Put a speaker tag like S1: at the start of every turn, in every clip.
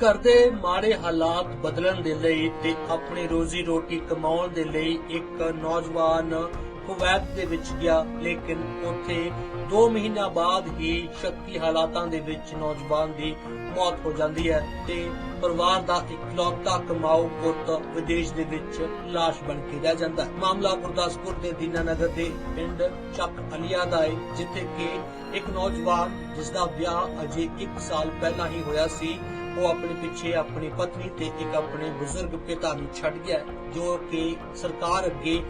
S1: ਘਰ ਦੇ ਮਾੜੇ ਹਾਲਾਤ ਬਦਲਣ ਦੇ ਲਈ ਤੇ ਆਪਣੀ ਰੋਜ਼ੀ ਰੋਟੀ ਕਮਾਉਣ ਦੇ ਲਈ ਇੱਕ ਨੌਜਵਾਨ ਕੁਵੈਤ ਦੇ ਵਿੱਚ ਗਿਆ, ਲੇਕਿਨ ਉੱਥੇ 2 ਮਹੀਨਿਆਂ ਬਾਅਦ ਹੀ ਸ਼ੱਕੀ ਹਾਲਾਤਾਂ ਦੇ ਵਿੱਚ ਨੌਜਵਾਨ ਦੀ ਮੌਤ ਹੋ ਜਾਂਦੀ ਹੈ ਤੇ ਪਰਿਵਾਰ ਦਾ ਇਕਲੌਤਾ ਕਮਾਊ ਪੁੱਤ ਵਿਦੇਸ਼ ਦੇ ਵਿੱਚ ਲਾਸ਼ ਬਣ ਕੇ ਰਹਿ ਜਾਂਦਾ ਹੈ। ਮਾਮਲਾ ਗੁਰਦਾਸਪੁਰ ਦੇ ਦੀਨਾਨਗਰ ਦੇ ਪਿੰਡ ਚੱਕ ਅਲੀਆ ਦਾ ਹੈ, ਜਿੱਥੇ ਕਿ ਇੱਕ ਨੌਜਵਾਨ ਜਿਸ ਦਾ ਵਿਆਹ ਅਜੇ 1 ਸਾਲ ਪਹਿਲਾਂ ਹੀ ਹੋਇਆ ਸੀ, ਉਹ ਆਪਣੇ ਪਿੱਛੇ ਆਪਣੀ ਪਤਨੀ ਤੇ ਇੱਕ ਆਪਣੇ ਬਜ਼ੁਰਗ ਪਿਤਾ ਨੂੰ ਛੱਡ ਗਿਆ ਜੋ ਕਿ ਸਰਕਾਰ ਅੱਗੇ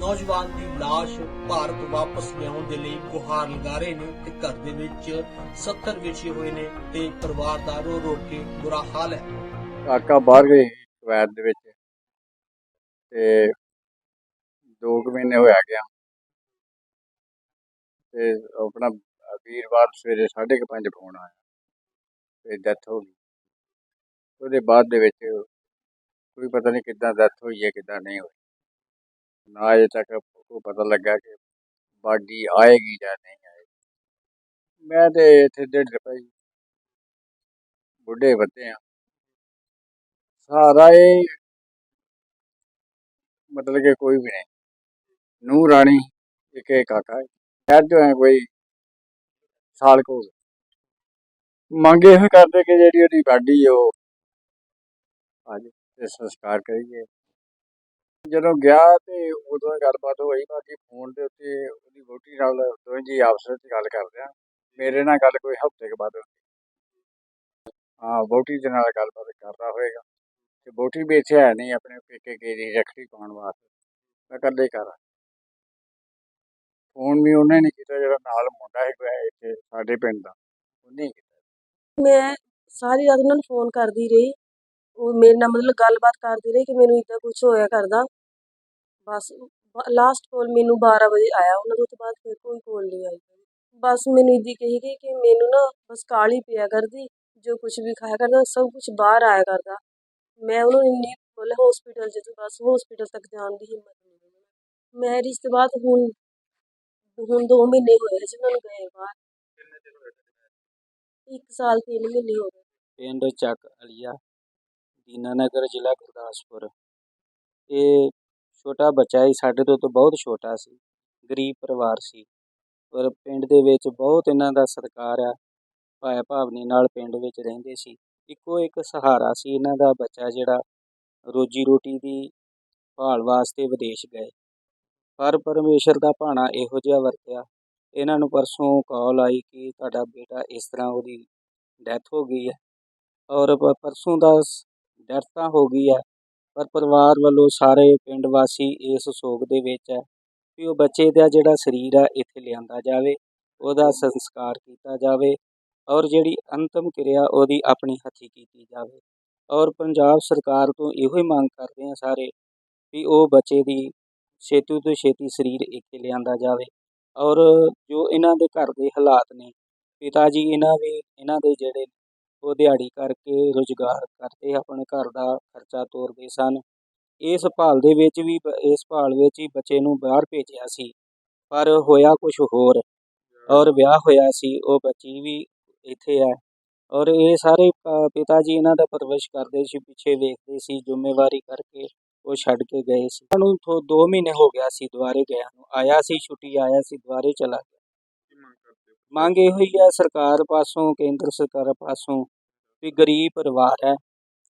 S1: ਨੌਜਵਾਨ ਦੀ লাশ ਭਾਰਤ ਵਾਪਸ ਲਿਆਉਣ ਦੇ ਲਈ ਗੁਹਾਰ ਲਗਾ ਰਹੇ ਨੇ ਤੇ ਘਰ ਦੇ ਵਿੱਚ 70 ਵਿਛੇ ਹੋਏ ਨੇ ਤੇ ਪਰਿਵਾਰ ਦਾ ਰੋ ਰੋ ਕੇ ਬੁਰਾ ਹਾਲ ਹੈ।
S2: ਕਾਕਾ ਬਾਹਰ ਗਏ ਕੁਵੈਤ ਦੇ ਵਿੱਚ ਤੇ ਦੋ ਮਹੀਨੇ ਹੋਇਆ ਗਿਆ। ਤੇ ਆਪਣਾ ਵੀਰਵਾਰ ਸਵੇਰੇ 5:30 ਫੋਨ ਆਇਆ ਤੇ ਡੈਥ ਹੋ ਗਈ। ਉਹਦੇ ਬਾਅਦ ਦੇ ਵਿੱਚ ਕੋਈ ਪਤਾ ਨਹੀਂ ਕਿੱਦਾਂ ਡੈਥ ਹੋਈ ਹੈ, ਕਿੱਦਾਂ ਨਹੀਂ ਹੋਈ। ਨਾ ਅਜੇ ਤੱਕ ਉਹ ਪਤਾ ਲੱਗਾ ਕਿ ਬਾਡੀ ਆਏਗੀ ਜਾਂ ਨਹੀਂ ਆਏਗੀ। ਮੈਂ ਤੇ ਇੱਥੇ ਡੇਢ ਰੁਪਏ ਬੁੱਢੇ ਬੱਤੇ ਆ। ਸਾਰਾ ਇਹ ਮਤਲਬ ਕਿ ਕੋਈ ਵੀ ਨਹੀਂ। ਨੂੰ ਰਾਣੀ, ਇੱਕ ਇਹ ਕਾਕਾ ਹੈ। ਸ਼ਾਇਦ ਜੋ ਹੈ ਕੋਈ ਸਾਲ ਕੋ ਮੰਗੇ ਹੋਏ ਕਰਦੇ ਕਿ ਜਿਹੜੀ ਉਹਦੀ ਬਾਡੀ ਉਹ ਅੱਜ ਤੇ ਸੰਸਕਾਰ ਕਰੀਏ। ਜਦੋਂ ਗਿਆ ਤੇ ਉਦੋਂ ਗੱਲਬਾਤ ਹੋਈ ਬਾਕੀ ਫੋਨ ਦੇ ਉੱਤੇ ਉਹਦੀ ਵੋਟੀ ਨਾਲ ਦੋਵੇਂ ਜੀ ਆਪਸ ਵਿੱਚ ਗੱਲ ਕਰਦੇ ਆ। ਮੇਰੇ ਨਾਲ ਗੱਲ ਕੋਈ ਹਫ਼ਤੇ ਕੇ ਬਾਅਦ ਹਾਂ ਵੋਟੀ ਦੇ ਨਾਲ ਗੱਲਬਾਤ ਕਰਦਾ ਹੋਏਗਾ। ਤੇ ਵੋਟੀ ਵੀ ਇੱਥੇ ਹੈ ਨਹੀਂ, ਆਪਣੇ ਪੇਕੇ ਗਈ ਦੀ ਰੱਖੜੀ ਪਾਉਣ ਵਾਸਤੇ। ਮੈਂ ਕੱਲੇ ਕਰ ਫੋਨ ਵੀ ਉਹਨੇ ਨਹੀਂ ਕੀਤਾ, ਜਿਹੜਾ ਨਾਲ ਮੁੰਡਾ ਹੈ ਇੱਥੇ ਸਾਡੇ ਪਿੰਡ ਦਾ, ਉਹਨੇ ਕੀਤਾ।
S3: ਮੈਂ ਸਾਰੀ ਰਾਤ ਉਹਨਾਂ ਨੂੰ ਫੋਨ ਕਰਦੀ ਰਹੀ। ਉਹ ਮੇਰੇ ਨਾਲ ਮਤਲਬ ਗੱਲਬਾਤ ਕਰਦੀ ਰਹੀ ਕਿ ਮੈਨੂੰ ਇਦਾਂ ਕੁਝ ਹੋਇਆ ਕਰਦਾ। ਬਸ ਲਾਸਟ ਕਾਲ ਮੈਨੂੰ 12 ਵਜੇ ਆਇਆ। ਉਹਨਾਂ ਤੋਂ ਬਾਅਦ ਫਿਰ ਕੋਈ ਕਾਲ ਨਹੀਂ ਆਈ। ਬਸ ਮੈਨੂੰ ਇਦੀ ਕਹੀ ਗਈ ਕਿ ਮੈਨੂੰ ਨਾ ਬਸ ਕਾਲੀ ਪਿਆ ਕਰਦੀ ਜੋ ਕੁਝ ਵੀ ਖਾਇਆ ਕਰਦਾ ਸਭ ਕੁਝ ਬਾਹਰ ਆਇਆ ਕਰਦਾ। ਮੈਂ ਉਹਨੂੰ ਇੰਨੀ ਮਤਲਬ ਹਸਪੀਟਲ ਤੇ ਬਸ ਹਸਪੀਟਲ ਤੱਕ ਜਾਣ ਦੀ ਹਿੰਮਤ ਨਹੀਂ ਹੋਈ ਮੈਰਿਜ ਤੋਂ ਬਾਅਦ ਹੁਣ ਹੁਣ 2 ਮਹੀਨੇ ਹੋਏ ਜੀ ਉਹਨਾਂ ਨੂੰ ਗਏ ਬਾਹਰ। ਇੱਕ ਸਾਲ ਤਿੰਨ ਮਹੀਨੇ ਹੋ ਗਏ।
S4: ਪਿੰਡ ਚੱਕ ਅਲੀਆ। ਦੀਨਾਨਗਰ ਜ਼ਿਲ੍ਹਾ ਗੁਰਦਾਸਪੁਰ। ਇਹ ਛੋਟਾ ਬੱਚਾ ਸੀ, ਸਾਡੇ ਤੋਂ ਤਾਂ ਬਹੁਤ ਛੋਟਾ ਸੀ, ਗਰੀਬ ਪਰਿਵਾਰ ਸੀ। ਪਰ ਪਿੰਡ ਦੇ ਵਿੱਚ ਬਹੁਤ ਇਹਨਾਂ ਦਾ ਸਤਿਕਾਰ ਆ ਭਾਇਆ ਭਾਵਨੀ ਨਾਲ ਪਿੰਡ ਵਿੱਚ ਰਹਿੰਦੇ ਸੀ। ਇੱਕੋ ਇੱਕ ਸਹਾਰਾ ਸੀ ਇਹਨਾਂ ਦਾ ਬੱਚਾ, ਜਿਹੜਾ ਰੋਜੀ ਰੋਟੀ ਦੀ ਭਾਲ ਵਾਸਤੇ ਵਿਦੇਸ਼ ਗਏ। ਪਰ ਪਰਮੇਸ਼ਰ ਦਾ ਭਾਣਾ ਇਹੋ ਜਿਹਾ ਵਰਤਿਆ, ਇਹਨਾਂ ਨੂੰ ਪਰਸੋਂ ਕਾਲ ਆਈ ਕਿ ਤੁਹਾਡਾ ਬੇਟਾ ਇਸ ਤਰ੍ਹਾਂ ਉਹਦੀ ਡੈਥ ਹੋ ਗਈ ਹੈ। ਔਰ ਪਰਸੋਂ ਦਾ ਡੈਥ ਤਾਂ ਹੋ ਗਈ ਹੈ, ਪਰ ਪਰਿਵਾਰ ਵੱਲੋਂ ਸਾਰੇ ਪਿੰਡ ਵਾਸੀ ਇਸ ਸੋਗ ਦੇ ਵਿੱਚ ਹੈ ਕਿ ਉਹ ਬੱਚੇ ਦਾ ਜਿਹੜਾ ਸਰੀਰ ਆ, ਇੱਥੇ ਲਿਆਂਦਾ ਜਾਵੇ, ਉਹਦਾ ਸੰਸਕਾਰ ਕੀਤਾ ਜਾਵੇ ਔਰ ਜਿਹੜੀ ਅੰਤਮ ਕਿਰਿਆ ਉਹਦੀ ਆਪਣੀ ਹੱਥੀ ਕੀਤੀ ਜਾਵੇ। ਔਰ ਪੰਜਾਬ ਸਰਕਾਰ ਤੋਂ ਇਹੋ ਹੀ ਮੰਗ ਕਰਦੇ ਆ ਸਾਰੇ ਵੀ ਉਹ ਬੱਚੇ ਦੀ ਛੇਤੀ ਤੋਂ ਛੇਤੀ ਸਰੀਰ ਇੱਥੇ ਲਿਆਂਦਾ ਜਾਵੇ ਔਰ ਜੋ ਇਹਨਾਂ ਦੇ ਘਰ ਦੇ ਹਾਲਾਤ ਨੇ, ਪਿਤਾ ਜੀ ਇਹਨਾਂ ਦੇ ਇਹਨਾਂ ਦੇ ਜਿਹੜੇ ਉਹ ਦਿਹਾੜੀ ਕਰਕੇ ਰੁਜ਼ਗਾਰ ਕਰਦੇ ਆਪਣੇ ਘਰ ਦਾ ਖਰਚਾ ਤੋਰਦੇ ਸਨ। ਇਸ ਭਾਲ ਦੇ ਵਿੱਚ ਵੀ ਇਸ ਭਾਲ ਵਿੱਚ ਹੀ ਬੱਚੇ ਨੂੰ ਬਾਹਰ ਭੇਜਿਆ ਸੀ, ਪਰ ਹੋਇਆ ਕੁਝ ਹੋਰ ਔਰ ਵਿਆਹ ਹੋਇਆ ਸੀ, ਉਹ ਬੱਚੀ ਵੀ ਇੱਥੇ ਹੈ ਔਰ ਇਹ ਸਾਰੇ ਪਿਤਾ ਜੀ ਇਹਨਾਂ ਦਾ ਪਰਵਰਿਸ਼ ਕਰਦੇ ਸੀ, ਪਿੱਛੇ ਵੇਖਦੇ ਸੀ, ਜ਼ਿੰਮੇਵਾਰੀ ਕਰਕੇ ਉਹ ਛੱਡ ਕੇ ਗਏ ਸੀ। ਉਹਨੂੰ 2 ਮਹੀਨੇ ਹੋ ਗਿਆ ਸੀ ਦੁਬਾਰੇ ਗਿਆ ਨੂੰ, ਆਇਆ ਸੀ, ਛੁੱਟੀ ਆਇਆ ਸੀ, ਦੁਬਾਰੇ ਚਲਾ ਮੰਗ ਇਹੋ ਹੀ ਹੈ, ਸਰਕਾਰ ਪਾਸੋਂ, ਕੇਂਦਰ ਸਰਕਾਰ ਪਾਸੋਂ ਵੀ ਗਰੀਬ ਪਰਿਵਾਰ ਹੈ,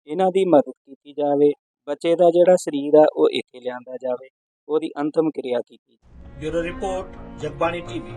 S4: ਇਹਨਾਂ ਦੀ ਮਦਦ ਕੀਤੀ ਜਾਵੇ, ਬੱਚੇ ਦਾ ਜਿਹੜਾ ਸਰੀਰ ਆ ਉਹ ਇੱਥੇ ਲਿਆਂਦਾ ਜਾਵੇ, ਉਹਦੀ ਅੰਤਮ ਕਿਰਿਆ ਕੀਤੀ ਜਾਵੇ।
S1: Bureau report, Jagbani TV.